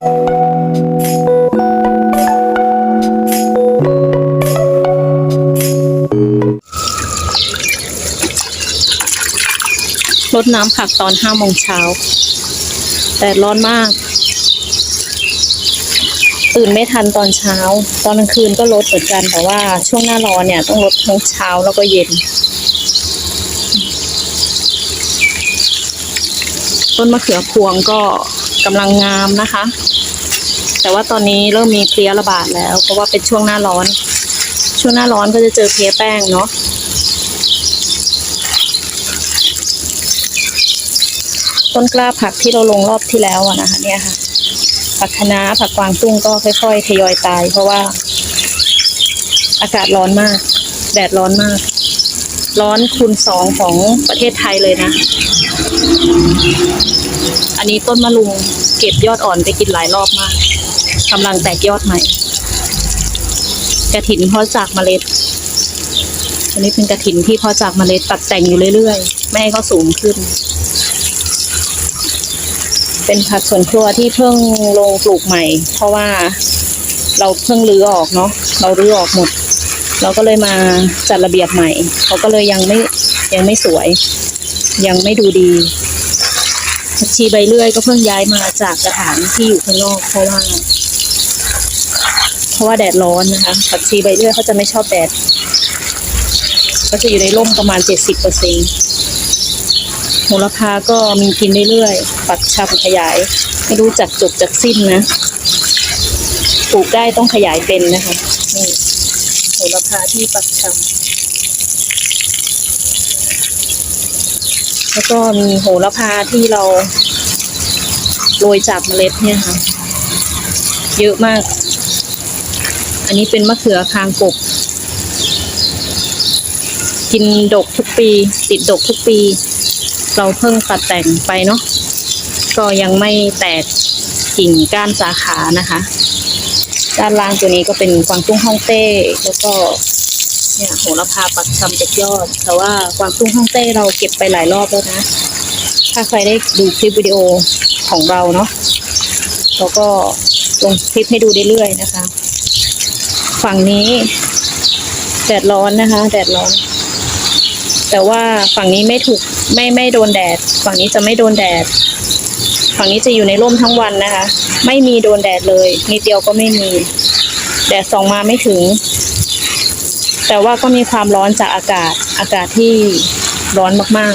รดน้ำผักตอนห้าโมงเช้าแดดร้อนมาก ตื่นไม่ทันตอนเช้า ตอนกลางคืนก็ลดเหมือนกันแต่ว่าช่วงหน้าร้อนเนี่ยต้องลดทั้งเช้าแล้วก็เย็น ต้นมะเขือพวงก็กำลังงามนะคะ แต่ว่าตอนนี้เริ่มมีเพลี้ยระบาดแล้ว เพราะว่าเป็นช่วงหน้าร้อน ช่วงหน้าร้อนก็จะเจอเพลี้ยแป้งเนาะต้นกล้าผักที่เราลงรอบที่แล้วอะนะคะ เนี่ยค่ะ ผักคะน้าผักกวางตุ้งก็ค่อย ๆ ทยอยตาย เพราะว่า อากาศร้อนมาก แดดร้อนมาก ร้อนคูณสองของประเทศไทยเลยนะ อันนี้ต้นมะลุงเก็บยอดอ่อนไปกินหลายรอบมาก กำลังแตกยอดใหม่ กระถินเพาะจากเมล็ด อันนี้เป็นกระถินที่เพาะจากเมล็ดตัดแต่งอยู่เรื่อยๆ ไม่ให้เขาสูงขึ้น เป็นผักสวนครัวที่เพิ่งลงปลูกใหม่ เพราะว่าเราเพิ่งรื้อออกเนาะ เรารื้อออกหมด เราก็เลยมาจัดระเบียบใหม่ เขาก็เลยยังไม่ยังไม่สวย ยังไม่ดูดีผักชีใบเลื่อยก็เพิ่งย้ายมาจากกระถางที่อยู่ข้างนอกเพราะว่า ราะว่าแดดร้อนนะคะผักชีใบเลื่อยเขาจะไม่ชอบแดดก็จะอยู่ในร่มประมาณเจ็ดสิบเปอร์เซ็นต์โหระพาก็มีกินเรื่อยๆ ปักชำขยาย ไม่รู้จักจบจากสิ้นนะปลูกได้ต้องขยายเป็นนะคะนี่โหระพาที่ปักชำแล้วก็มีโหระพาที่เราโรยจากเมล็ดเนี่ยค่ะ เยอะมาก อันนี้เป็นมะเขือคางกบ กินดกทุกปี ติดดกทุกปี เราเพิ่งตัดแต่งไปเนาะก็ยังไม่แตกกิ่งก้านสาขานะคะ ด้านล่างตัวนี้ก็เป็นกวางตุ้งฮ่องเต้ แล้วก็เนี่ยโหระพาปักชำจากยอด แต่ว่ากวางตุ้งฮ่องเต้เราเก็บไปหลายรอบแล้วนะ ถ้าใครได้ดูคลิปวิดีโอของเราเนาะเราก็ลงคลิปให้ดูเรื่อยๆนะคะ ฝั่งนี้แดดร้อนนะคะ แดดร้อน แต่ว่าฝั่งนี้ไม่ถูกไม่ไม่โดนแดด ฝั่งนี้จะไม่โดนแดด ฝั่งนี้จะอยู่ในร่มทั้งวันนะคะ ไม่มีโดนแดดเลยนิดเดียวก็ไม่มี แดดส่องมาไม่ถึง แต่ว่าก็มีความร้อนจากอากาศอากาศที่ร้อนมาก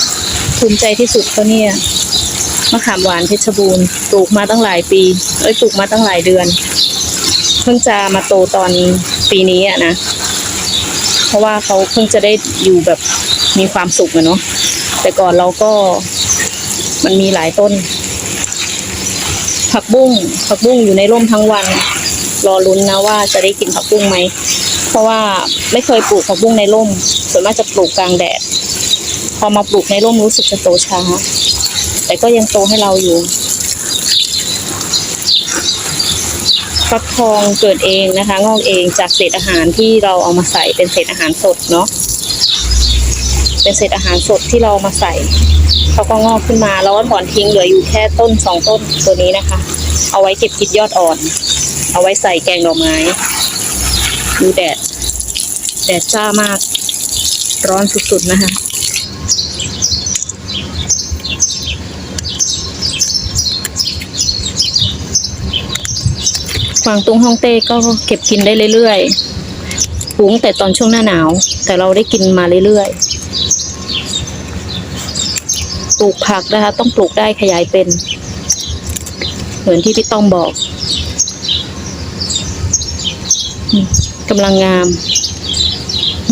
ๆภูมิใจที่สุดก็เนี่ยมะขามหวานเพชรบูรณ์ปลูกมาตั้งหลายปีเอ้ยปลูกมาตั้งหลายเดือน พิ่งจะมาโตตอนปีนี้อะนะ เพราะว่าเขาเพิ่งจะได้อยู่แบบมีความสุขอะเนาะแต่ก่อนเราก็มันมีหลายต้น ผักบุ้งผักบุ้งอยู่ในร่มทั้งวัน รอลุ้นนะว่าจะได้กินผักบุ้งไหมเพราะว่าไม่เคยปลูกผักบุ้งในร่ม ส่วนมากจะปลูกกลางแดด พอมาปลูกในร่มรู้สึกจะโตช้า แต่ก็ยังโตให้เราอยู่ ฟักทองเกิดเองนะคะ งอกเองจากเศษอาหารที่เราเอามาใส่เป็นเศษอาหารสดเนาะเป็นเศษอาหารสดที่เราเอามาใส่เขาก็งอกขึ้นมาแล้วก็ถอนทิ้งเหลืออยู่แค่ต้นสองต้นตัวนี้นะคะ เอาไว้เก็บกินยอดอ่อน เอาไว้ใส่แกงดอกไม้ดูแดดแดดจ้ามาก ร้อนสุดๆนะคะ วางตุ้งฮ่องเต้ก็เก็บกินได้เรื่อยๆปลูกตั้งแต่ตอนช่วงหน้าหนาว แต่เราได้กินมาเรื่อยๆ ปลูกผักนะคะ ต้องปลูกได้ขยายเป็น เหมือนที่พี่ต้องบอกกำลังงาม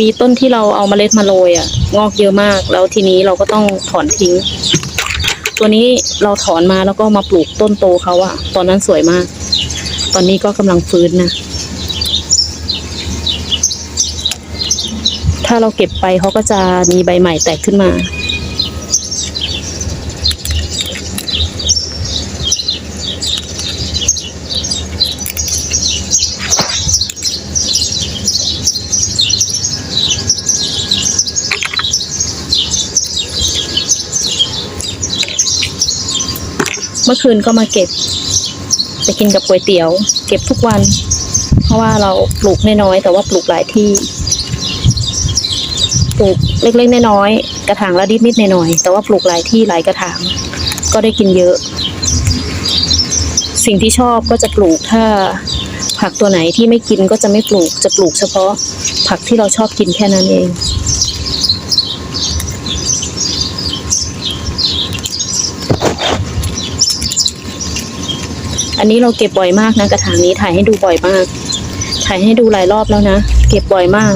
มีต้นที่เราเอามาเมล็ดมาโรยอะ งอกเยอะมาก แล้วทีนี้เราก็ต้องถอนทิ้ง ตัวนี้เราถอนมาแล้วก็มาปลูกต้นโตเขาอะตอนนั้นสวยมาก ตอนนี้ก็กำลังฟื้นนะ ถ้าเราเก็บไปเขาก็จะมีใบใหม่แตกขึ้นมาเมื่อคืนก็มาเก็บ กินกับก๋วยเตี๋ยว เก็บทุกวัน เพราะว่าเราปลูกน้อยๆแต่ว่าปลูกหลายที่ ปลูกเล็กๆน้อยๆกระถางละนิดนิดหน่อยๆแต่ว่าปลูกหลายที่หลายกระถาง ก็ได้กินเยอะ สิ่งที่ชอบก็จะปลูกถ้าผักตัวไหนที่ไม่กินก็จะไม่ปลูกจะปลูกเฉพาะผักที่เราชอบกินแค่นั้นเอง อันนี้เราเก็บบ่อยมากนะกระถางนี้ถ่ายให้ดูบ่อยมาก ถ่ายให้ดูหลายรอบแล้วนะ เก็บบ่อยมาก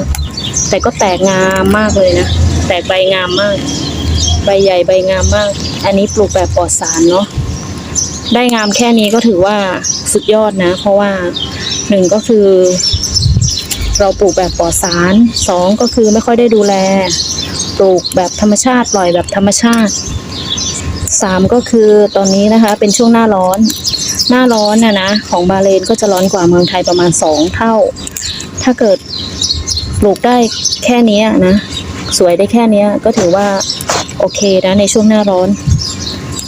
แต่ก็แตกงามมากเลยนะ แตกใบงามมาก ใบใหญ่ใบงามมาก อันนี้ปลูกแบบปลอดสารเนาะ ได้งามแค่นี้ก็ถือว่าสุดยอดนะ เพราะว่าหนึ่งก็คือ เราปลูกแบบปลอดสารสองก็คือไม่ค่อยได้ดูแล ปลูกแบบธรรมชาติปล่อยแบบธรรมชาติสามก็คือตอนนี้นะคะ เป็นช่วงหน้าร้อน หน้าร้อนนะนะของบาเลนก็จะร้อนกว่าเมืองไทยประมาณสองเท่า ถ้าเกิดปลูกได้แค่นี้นะสวยได้แค่นี้ก็ถือว่าโอเคนะในช่วงหน้าร้อน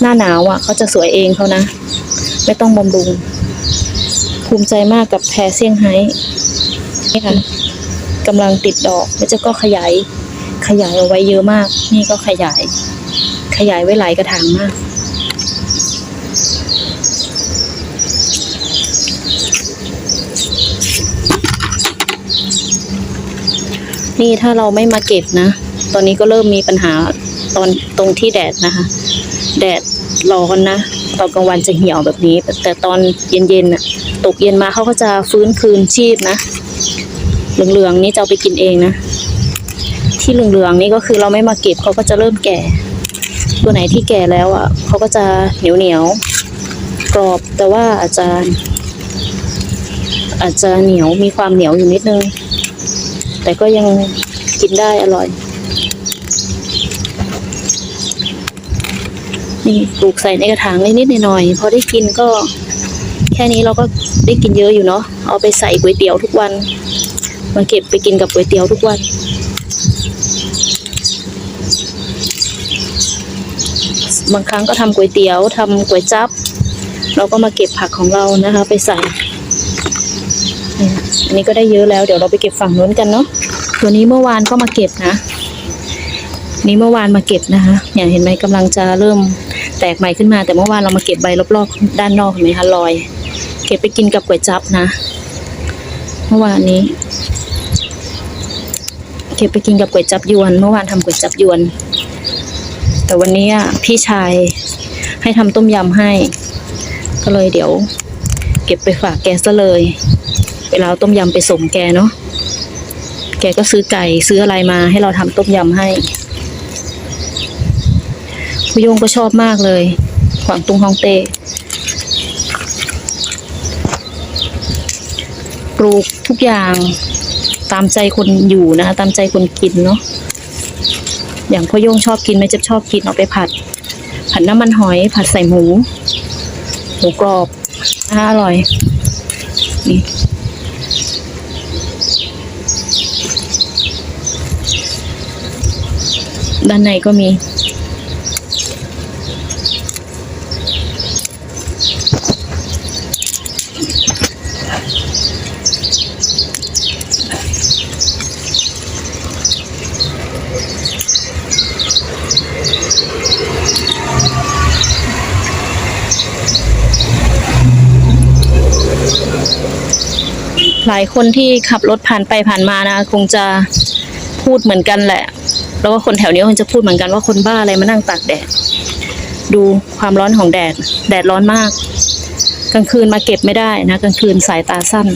หน้าหนาวอะเขาจะสวยเองเขานะ ไม่ต้องบำรุง ภูมิใจมากกับแพรเซี่ยงไฮ้นี่ค่ะกำลังติดดอกแล้วจะก็ขยายขยายเอาไว้เยอะมาก นี่ก็ขยาย ขยายไว้หลายกระถางมาก นี่ถ้าเราไม่มาเก็บนะ ตอนนี้ก็เริ่มมีปัญหาตอนตรงที่แดดนะคะ แดดร้อนนะตอนกลางวันจะเหี่ยวแบบนี้ แต่ตอนเย็นๆน่ะตกเย็นมาเขาก็จะฟื้นคืนชีพนะเหลืองๆนี่จะเอาไปกินเองนะ ที่เหลืองๆนี่ก็คือเราไม่มาเก็บเขาก็จะเริ่มแก่ ตัวไหนที่แก่แล้วอะเขาก็จะเหนียวเหนียวๆกรอบแต่ว่าอาจจะอาจจะเหนียวมีความเหนียวอยู่นิดนึง แต่ก็ยังกินได้อร่อย นี่ปลูกใส่ในกระถางนิดๆหน่อยๆพอได้กินก็ แค่นี้เราก็ได้กินเยอะอยู่เนาะเอาไปใส่ก๋วยเตี๋ยวทุกวันมาเก็บไปกินกับก๋วยเตี๋ยวทุกวันบางครั้งก็ทำก๋วยเตี๋ยวทำก๋วยจับ เราก็มาเก็บผักของเรานะคะ ไปใส่ นี่อันนี้ก็ได้เยอะแล้ว เดี๋ยวเราไปเก็บฝั่งนู้นกันเนาะตัวนี้เมื่อวานก็มาเก็บนะ นี่เมื่อวานมาเก็บนะคะเนี่ยเห็นไหมกำลังจะเริ่มแตกใหม่ขึ้นมา แต่เมื่อวานเรามาเก็บใบรอบๆด้านนอกเห็นไหมคะลอย เก็บไปกินกับก๋วยจั๊บนะ เมื่อวานนี้ เก็บไปกินกับก๋วยจั๊บยวน เมื่อวานทำก๋วยจั๊บยวน แต่วันนี้พี่ชายให้ทำต้มยำให้ ก็เลยเดี๋ยว เก็บไปฝากแกซะเลย เวลาเอาต้มยำไปส่งแกเนาะแกก็ซื้อไก่ซื้ออะไรมาให้เราทำต้มยำให้ผู้โยงก็ชอบมากเลยขวางตุงฮองเต้ปลูกทุกอย่างตามใจคนอยู่นะคะตามใจคนกินเนาะอย่างพ่อโยงชอบกินแม่เจ็บชอบกินเอาไปผัด ผัดน้ำมันหอย ผัดใส่หมู หมูกรอบนะคะอร่อยนี่ ด้านในก็มีหลายคนที่ขับรถผ่านไปผ่านมานะ คงจะพูดเหมือนกันแหละ แล้วก็คนแถวนี้คงจะพูดเหมือนกันว่าคนบ้าอะไรมานั่งตากแดด ดูความร้อนของแดด แดดร้อนมาก กลางคืนมาเก็บไม่ได้นะ กลางคืนสายตาสั้น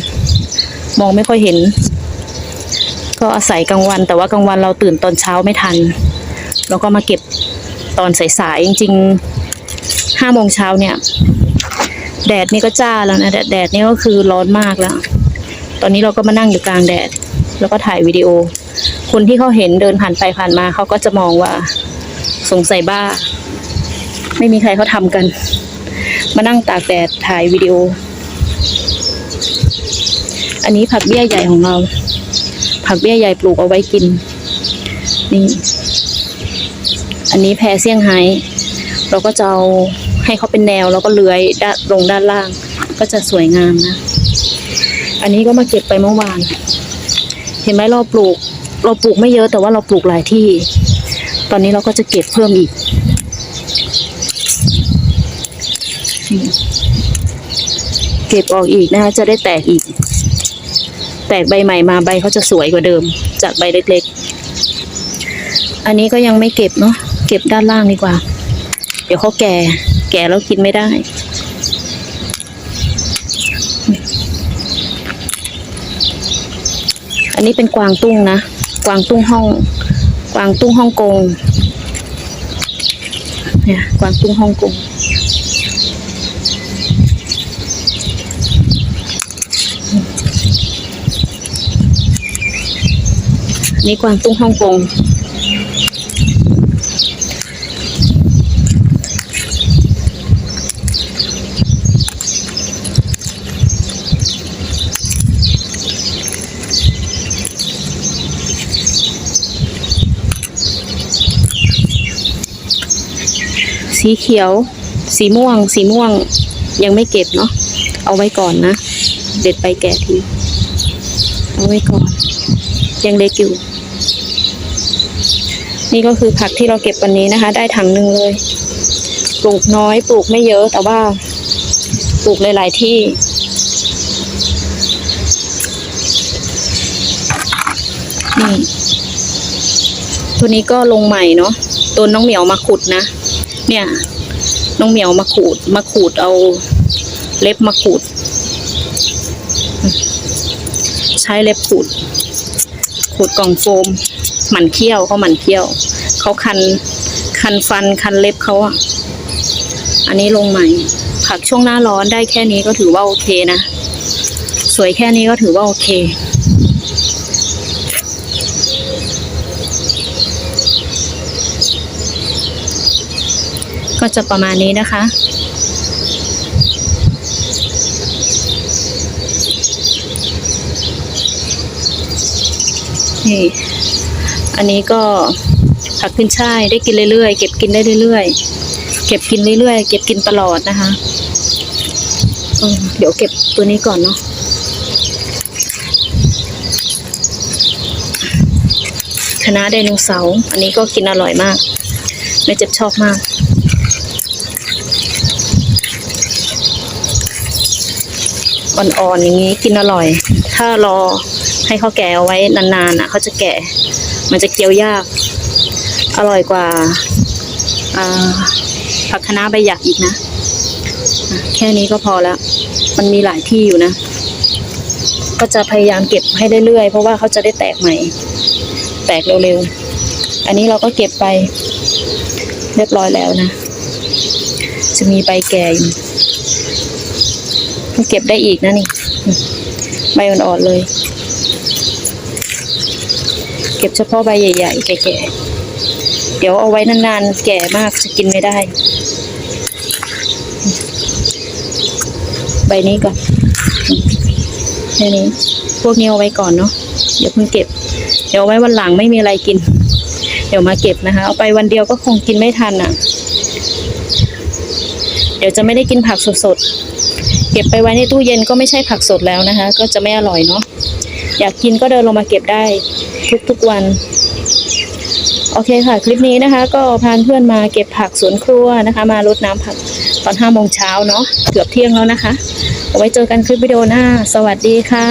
มองไม่ค่อยเห็น ก็อาศัยกลางวัน แต่ว่ากลางวันเราตื่นตอนเช้าไม่ทัน แล้วก็มาเก็บตอนสายๆจริงๆห้าโมงเช้าเนี่ย แดดนี่ก็จ้าแล้วนะแดดแดดนี่ก็คือร้อนมากแล้ว ตอนนี้เราก็มานั่งอยู่กลางแดด แล้วก็ถ่ายวิดีโอ คนที่เขาเห็นเดินผ่านไปผ่านมาเขาก็จะมองว่า สงสัยบ้า ไม่มีใครเขาทำกัน มานั่งตากแดดถ่ายวิดีโอ อันนี้ผักเบี้ยใหญ่ของเรา ผักเบี้ยใหญ่ปลูกเอาไว้กิน นี่ อันนี้แพรเซี่ยงไฮ้เราก็จะเอาให้เขาเป็นแนวแล้วก็เลื้อยด้านลงด้านล่าง ก็จะสวยงามนะ อันนี้ก็มาเก็บไปเมื่อวาน เห็นไหมเราปลูก เราปลูกไม่เยอะแต่ว่าเราปลูกหลายที่ ตอนนี้เราก็จะเก็บเพิ่มอีกเก็บออกอีกนะคะจะได้แตกอีก แตกใบใหม่มาใบเขาจะสวยกว่าเดิม จากใบเล็กๆ อันนี้ก็ยังไม่เก็บเนาะเก็บด้านล่างดีกว่า เดี๋ยวเขาแก่ แก่แล้วกินไม่ได้ อันนี้เป็นกวางตุ้งนะ กวางตุ้งห้อง กวางตุ้งฮ่องกง เนี่ย กวางตุ้งฮ่องกง นี่กวางตุ้งฮ่องกง สีเขียว สีม่วง สีม่วงยังไม่เก็บเนาะเอาไว้ก่อนนะ เด็ดไปแก่ทีเอาไว้ก่อน ยังเล็กอยู่ นี่ก็คือผักที่เราเก็บวันนี้นะคะ ได้ถังหนึ่งเลย ปลูกน้อย ปลูกไม่เยอะแต่ว่า ปลูกหลาย ๆ ที่นี่ตัวนี้ก็ลงใหม่เนาะตัวน้องเหมียวมาขุดนะ เนี่ยน้องเหมียวมาขูด มาขูดเอาเล็บมาขูด ใช้เล็บขูด ขูดกล่องโฟม หมันเคี้ยวเขาหมันเคี้ยว เขาคัน คันฟันคันเล็บเขาอะ อันนี้ลงใหม่ ผักช่วงหน้าร้อนได้แค่นี้ก็ถือว่าโอเคนะ สวยแค่นี้ก็ถือว่าโอเค ก็จะประมาณนี้นะคะ นี่ อันนี้ก็ผักขึ้นช่ายได้กินเรื่อยๆ เก็บกินได้เรื่อยๆ เก็บกินเรื่อยๆ เก็บกินตลอดนะคะ เดี๋ยวเก็บตัวนี้ก่อนเนาะคณะไดโนเสาร์อันนี้ก็กินอร่อยมากแม่เจ็บชอบมาก อ่อนๆอย่างนี้กินอร่อย ถ้ารอให้เขาแก่เอาไว้นานๆอะเขาจะแก่ มันจะเคี้ยวยาก อร่อยกว่าผักคะน้าใบหยักอีกนะอะแค่นี้ก็พอแล้ว มันมีหลายที่อยู่นะ ก็จะพยายามเก็บให้เรื่อยๆ เพราะว่าเขาจะได้แตกใหม่ แตกเร็วๆ อันนี้เราก็เก็บไป เรียบร้อยแล้วนะ จะมีใบแก่อยู่ เก็บได้อีกนะนี่ ใบอ่อนๆเลย เก็บเฉพาะใบใหญ่ ๆ แก่ๆ เดี๋ยวเอาไว้นานๆ แก่มากจะกินไม่ได้ ใบนี้ก่อนแค่นี้ พวกนี้เอาไว้ก่อนเนาะ เดี๋ยวเพิ่งเก็บ เดี๋ยวไว้วันหลังไม่มีอะไรกิน เดี๋ยวมาเก็บนะคะ เอาไปวันเดียวก็คงกินไม่ทันอะ เดี๋ยวจะไม่ได้กินผักสดๆ ก็บไปไว้ในตู้เย็นก็ไม่ใช่ผักสดแล้วนะคะ ก็จะไม่อร่อยเนาะอยากกินก็เดินลงมาเก็บได้ทุกๆวัน โอเคค่ะ คลิปนี้นะคะ ก็พาเพื่อนมาเก็บผักสวนครัวนะคะ มารดน้ำผักตอนห้าโมงเช้าเนาะเกือบเที่ยงแล้วนะคะเอาไว้เจอกันคลิปวิดีโอหน้า สวัสดีค่ะ